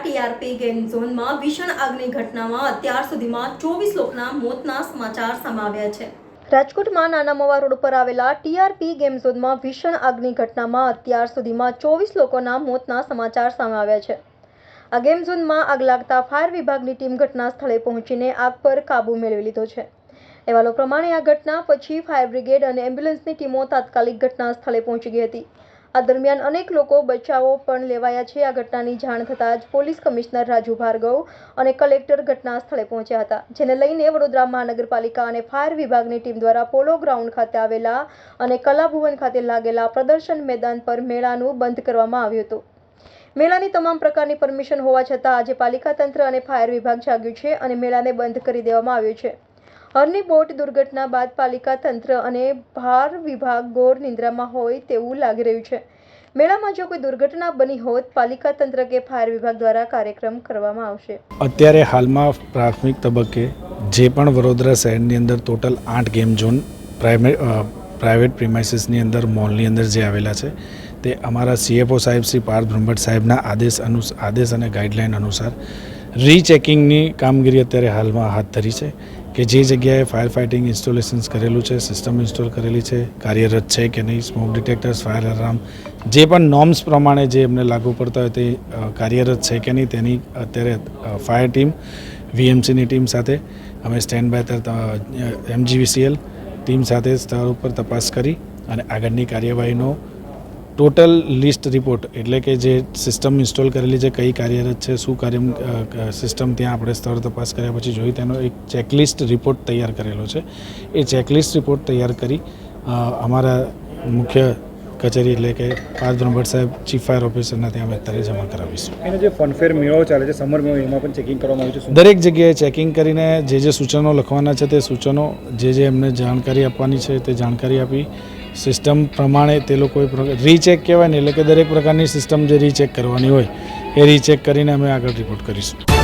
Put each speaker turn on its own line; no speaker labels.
TRP game ઝોનમાં ભીષણ આગની ઘટનામાં અત્યાર સુધીમાં ચોવીસ લોકોના મોતના સમાચાર સમાવ્યા છે. રાજકોટમાં નાના મવા રોડ પર આવેલા ટીઆરપી ગેમ ઝોનમાં ભીષણ આગની ઘટનામાં અત્યાર સુધીમાં ચોવીસ લોકોના મોતના સમાચાર સામે છે. આ ગેમ ઝોનમાં આગ લાગતા ફાયર વિભાગની ટીમ ઘટના સ્થળે પહોંચીને આગ પર કાબૂ મેળવી લીધો છે. અહેવાલો પ્રમાણે આ ઘટના પછી ફાયર બ્રિગેડ અને એમ્બ્યુલન્સની ટીમો તાત્કાલિક ઘટના સ્થળે પહોંચી ગઈ હતી. આ દરમિયાન અનેક લોકો બચાવો પણ લેવાયા છે. આ ઘટનાની જાણ થતાં જ પોલીસ કમિશનર રાજુ ભાર્ગવ અને કલેક્ટર ઘટના સ્થળે પહોંચ્યા હતા, જેને લઈને વડોદરા મહાનગરપાલિકા અને ફાયર વિભાગની ટીમ દ્વારા પોલો ગ્રાઉન્ડ ખાતે આવેલા અને કલાભુવન ખાતે લાગેલા પ્રદર્શન મેદાન પર મેળાનું બંધ કરવામાં આવ્યું હતું. મેળાની તમામ પ્રકારની પરમિશન હોવા છતાં આજે પાલિકા તંત્ર અને ફાયર વિભાગ જાગ્યું છે અને મેળાને બંધ કરી દેવામાં આવ્યો છે. હરની બોટ દુર્ઘટના બાદ પાલિકા તંત્ર અને ભાર વિભાગ ગોર નિંદ્રામાં હોય તેવું લાગી રહ્યું છે. મેળામાં જો કોઈ દુર્ઘટના બની હોત, પાલિકા તંત્ર કે ફાયર વિભાગ દ્વારા કાર્યક્રમ કરવામાં આવશે.
અત્યારે હાલમાં પ્રાથમિક તબક્કે જે પણ વડોદરા શહેરની અંદર ટોટલ આઠ ગેમ ઝોન પ્રાઇવેટ પ્રિમાઇસીસની અંદર મોલની અંદર જે આવેલા છે, તે અમારા સીએફઓ સાહેબ શ્રી પાર્થ બ્રહ્મભટ્ટ સાહેબના આદેશ અનુસ, આદેશ અને ગાઈડલાઇન અનુસાર રીચેકિંગની કામગીરી અત્યારે હાલમાં હાથ ધરી છે. કે જે જગ્યાએ ફાયર ફાઇટિંગ ઇન્સ્ટોલેશન્સ કરેલું છે સિસ્ટમ ઇન્સ્ટોલ કરેલી છે, કાર્યરત છે કે નહીં સ્મોક ડિટેક્ટર્સ ફાયર અલાર્મ જે પણ નોર્મ્સ પ્રમાણે જે એમને લાગુ પડતા હોય તે કાર્યરત છે કે નહીં તેની અત્યારે ફાયર ટીમ વીએમસીની ટીમ સાથે અમે સ્ટેન્ડ બાય એમજીવીસીએલ ટીમ સાથે સ્થળ ઉપર તપાસ કરી અને આગળની કાર્યવાહીનો ટોટલ લિસ્ટ રિપોર્ટ, એટલે કે જે સિસ્ટમ ઇન્સ્ટોલ કરેલી છે કઈ કાર્યરત છે, શું કાર્ય સિસ્ટમ ત્યાં આપણે સ્થળ તપાસ કર્યા પછી જોઈ, તેનો એક ચેકલિસ્ટ રિપોર્ટ તૈયાર કરેલો છે. એ ચેકલિસ્ટ રિપોર્ટ તૈયાર કરી અમારા મુખ્ય કચેરી એટલે કે પાર્થ બ્રહ્મભટ્ટ સાહેબ ચીફ ફાયર ઓફિસરના ત્યાં અમે અત્યારે જમા કરાવીશું.
એનો જે ફનફેર મેળો ચાલે છે સમર મેળો એમાં પણ ચેકિંગ કરવામાં આવ્યું છે
દરેક જગ્યાએ ચેકિંગ કરીને જે જે સૂચનો લખવાના છે તે સૂચનો જે જે એમને જાણકારી આપવાની છે તે જાણકારી આપી સિસ્ટમ પ્રમાણે તે લોકોએ રીચેક કહેવાય ને એટલે કે દરેક પ્રકારની સિસ્ટમ જે રીચેક કરવાની હોય એ રીચેક કરીને અમે આગળ રિપોર્ટ કરીશું.